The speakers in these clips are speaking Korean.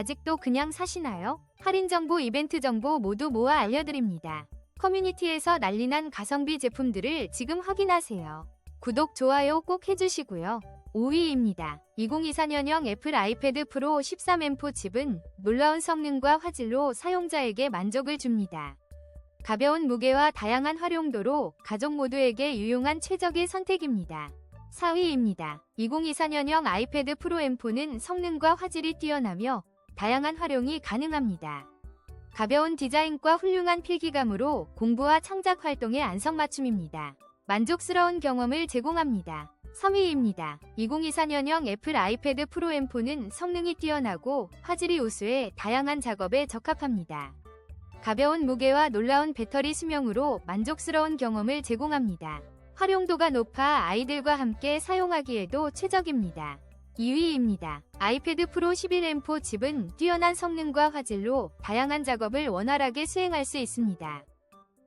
아직도 그냥 사시나요? 할인 정보, 이벤트 정보 모두 모아 알려드립니다. 커뮤니티에서 난리난 가성비 제품들을 지금 확인하세요. 구독, 좋아요 꼭 해주시고요. 5위입니다. 2024년형 애플 아이패드 프로 13M4 칩은 놀라운 성능과 화질로 사용자에게 만족을 줍니다. 가벼운 무게와 다양한 활용도로 가족 모두에게 유용한 최적의 선택입니다. 4위입니다. 2024년형 아이패드 프로 M4는 성능과 화질이 뛰어나며 다양한 활용이 가능합니다. 가벼운 디자인과 훌륭한 필기감으로 공부와 창작 활동에 안성맞춤입니다. 만족스러운 경험을 제공합니다. 3위입니다. 2024년형 애플 아이패드 프로 M4는 성능이 뛰어나고 화질이 우수해 다양한 작업에 적합합니다. 가벼운 무게와 놀라운 배터리 수명으로 만족스러운 경험을 제공합니다. 활용도가 높아 아이들과 함께 사용하기에도 최적입니다. 2위입니다. 아이패드 프로 11M4 칩은 뛰어난 성능과 화질로 다양한 작업을 원활하게 수행할 수 있습니다.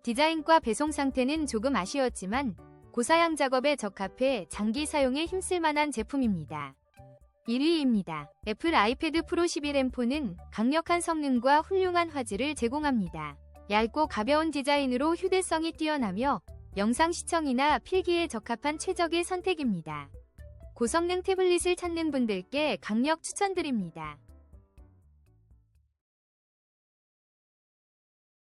디자인과 배송 상태는 조금 아쉬웠지만 고사양 작업에 적합해 장기 사용에 힘쓸 만한 제품입니다. 1위입니다. 애플 아이패드 프로 11M4는 강력한 성능과 훌륭한 화질을 제공합니다. 얇고 가벼운 디자인으로 휴대성이 뛰어나며 영상 시청이나 필기에 적합한 최적의 선택입니다. 고성능 태블릿을 찾는 분들께 강력 추천드립니다.